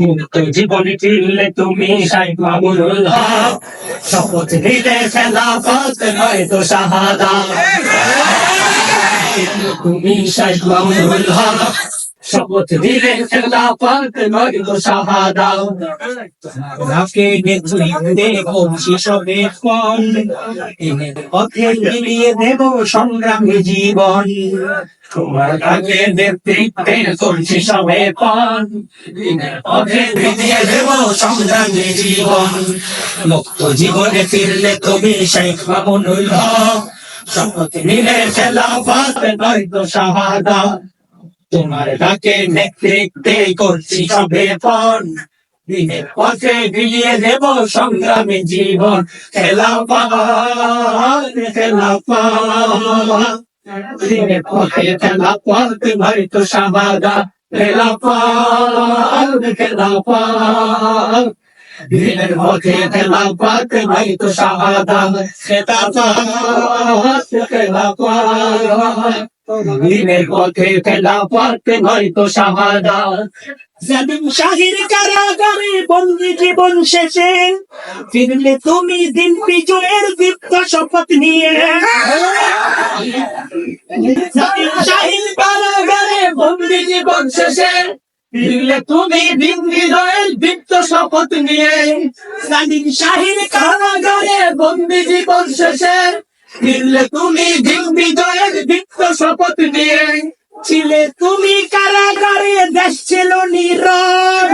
মুক্ত জীবন ফিরলে তুমি শাইখ মামুনুল হক শপথ নিলে খেলাফত নয় তো শাহাদা তুমি শাইখ মামুনুল হক শপথ নিলে খেলাফত নয় তো শাহাদা তোমাকে নেতৃত্বে বলছি সবে ফল দিনের পথে মিলিয়ে দেব সংগ্রামী জীবন। তোমার আগে নেতৃত্বে করছি সবে পণ দিনের পথে মিলিয়ে দেব সংগ্রামী জীবন। মুক্ত জীবনে ফিরলে তুমি শেখ মামুনুল হক। শপথ নিলে খেলাফত নয় তো শাহাদা। তোমার ডাকে নেতৃত্বে করছি সবে পণ। দিনের পথে বিলিয়ে দেব সংগ্রামী জীবন। খেলাফত খেলাফত দিনের পথে খেলাফত নয় তো শাহাদা খেলাফত খেলাফত দিনের পথে খেলাফত নয় তো শাহাদা খেলাফত খেলাফত দিনের পথে খেলাফত নয় তো শাহাদা জালিম শাহির কারাগারে বন্দি জীবন শেষে ফিরলে তুমি দিন বিজয়ের দীপ্ত শপথ নিয়ে। জালিম শাহির কারাগারে বন্দি জীবন শেষে ফিরলে তুমি দিন বিজয়ের দীপ্ত শপথ নিয়ে। শাহির কারাগারে বন্দি জীবন শেষে ফিরলে তুমি দিন বিজয়ের দীপ্ত শপথ নিয়ে। ছিলে তুমি কারাগারে, দেশ ছিল নীরব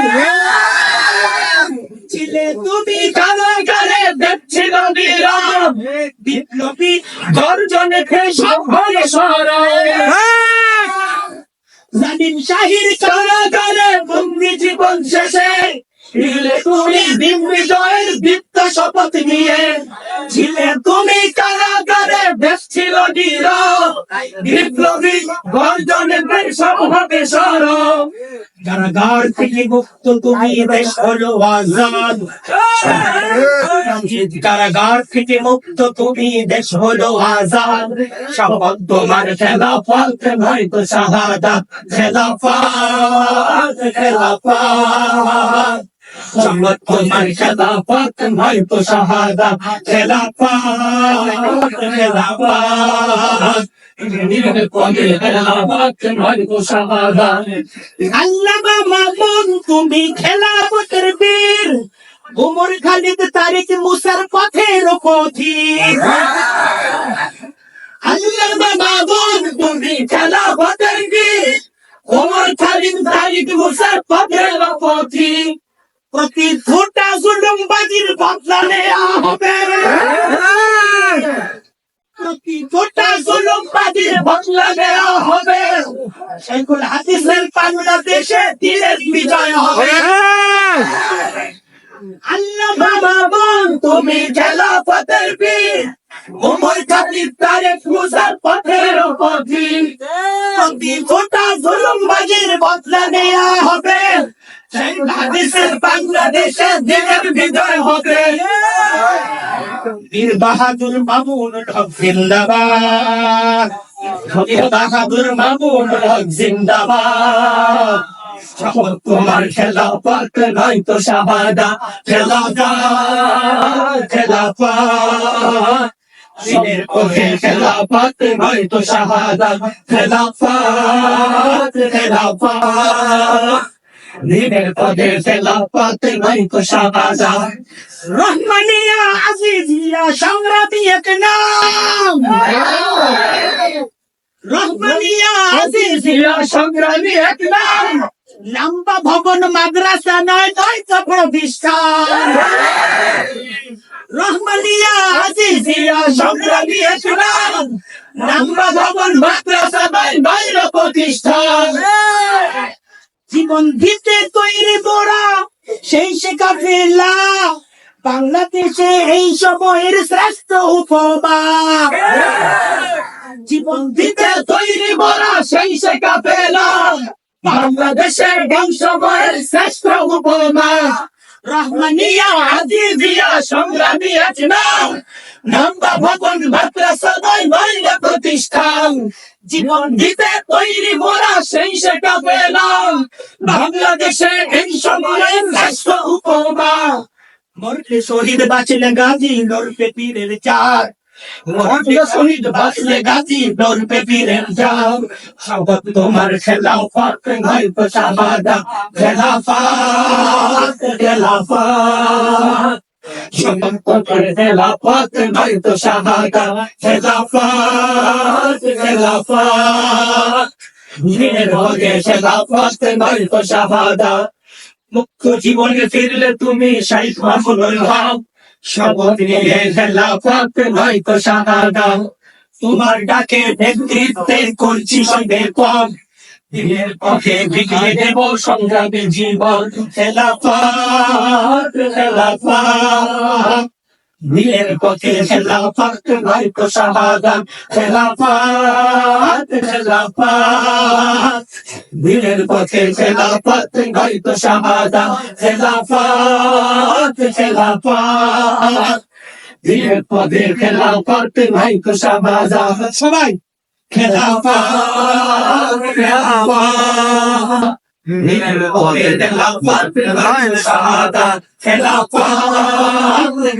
ছিলে তুমি কারাগারে, দেশ ছিল নীরব বিপ্লবী গর্জনে হয়ে সরব জালিম শাহির কারাগারে বন্দি জীবন শেষে। ছিলে তুমি দিন বিজয়ের দীপ্ত শপথ নিয়ে। বিপ্লবী গর্জনে সব হবে সরব। কারাগার থেকে মুক্ত, তুমি দেশ হলো আজাদ। কারাগার থেকে মুক্ত, তুমি দেশ হলো আজাদ। শপথ তোমার খেলাফত নয়তো শাহাদা। খেলাফত খেলাফত। শপথ তোমার আল্লামা মামুন তুমি বীর খালিদ মুসার পথের তুমি খেলাফতের বীর উমর খালিদ তারিক মুসার পথের প্রতি ফোটা জুলুম বাজির বদলা নেওয়া হবে প্রতি ফোটা জুলুম বাজির বদলা নেওয়া হবে। সেগুলো হাদিসের বাংলাদেশে দিনের বিজয় হবে। আল্লাহ বাবা বোন তুমি খেলাফতের বীর। উমর খালিদ তারেক মুসার পথের পথি প্রতি ফোটা জুলুম বাজির বদলা নেওয়া হবে। বীর বাহাদুর মামুন জিন্দাবাদ। বাহাদুর তোমার খেলাফত নয় তো শাহাদা খেলাফত খেলাফত দিনের পথে নয় তো শাহাদা খেলাফত খেলাফত দিনের পথে খেলাফত নয় তো শাহাদা রহমানিয়া আজিজিয়া, সংগ্রামী এক নাম। রহমানিয়া আজিজিয়া, সংগ্রামী এক নাম। লম্বা ভবন মাদ্রাসা নয় নয় তো প্রতিষ্ঠান। রহমানিয়া আজিজিয়া, সংগ্রামী এক নাম। লম্বা ভবন মাদ্রাসা নয় তো প্রতিষ্ঠান। দিতে তৈরি বড়া সেই ফেলা বাংলাদেশে এই সময়ের শ্রেষ্ঠ উপমা জীবন দিতে তৈরি বড়া সেই শেখা ফেলা বাংলাদেশের বংশময়ের শ্রেষ্ঠ উপমা। রহমানিয়া, আজিজিয়া, সংগ্রামী আজ নাম। নাম্বা ভবন, মাদ্রাসা নয় নইলে প্রতিষ্ঠান। জীবন দিতে তৈরি মোরা সেই সেটা পেলাম বাংলাদেশে এই সময়ের রাষ্ট্র উপমা। মরতে শহীদ বাঁচলে গাজী, লড়তে পীরের চার মরতে শহীদ বাঁচলে গাজী, লড়তে পীরের চার শপথ তোমার খেলাফত হয়তো শাহাদা খেলাফত খেলাফত। মুক্ত জীবনে ফিরলে তুমি শাইখ মামুনুল হক। শপথ নিয়ে খেলাফত হয়তো শাহাদা। তোমার ডাকে নেতৃত্বে করছি সঙ্গে কম। দিনের পথে বিলিয়ে দেব সংগ্রামী জীবন। খেলাফত খেলাফত দিনের পথে খেলাফত হয়তো শাহাদা খেলাফত খেলাফত দিনের পথে খেলাফত হয়তো শাহাদা খেলাফত খেলাফত দিনের পথে খেলাফত হয়তো শাহাদা সবাই 天ラフ天ー、ケ你ファー、ネ浪テ天ブ・浪ーディン・テ天ファー・ペナリ・シャータ。ケラファー、ネ・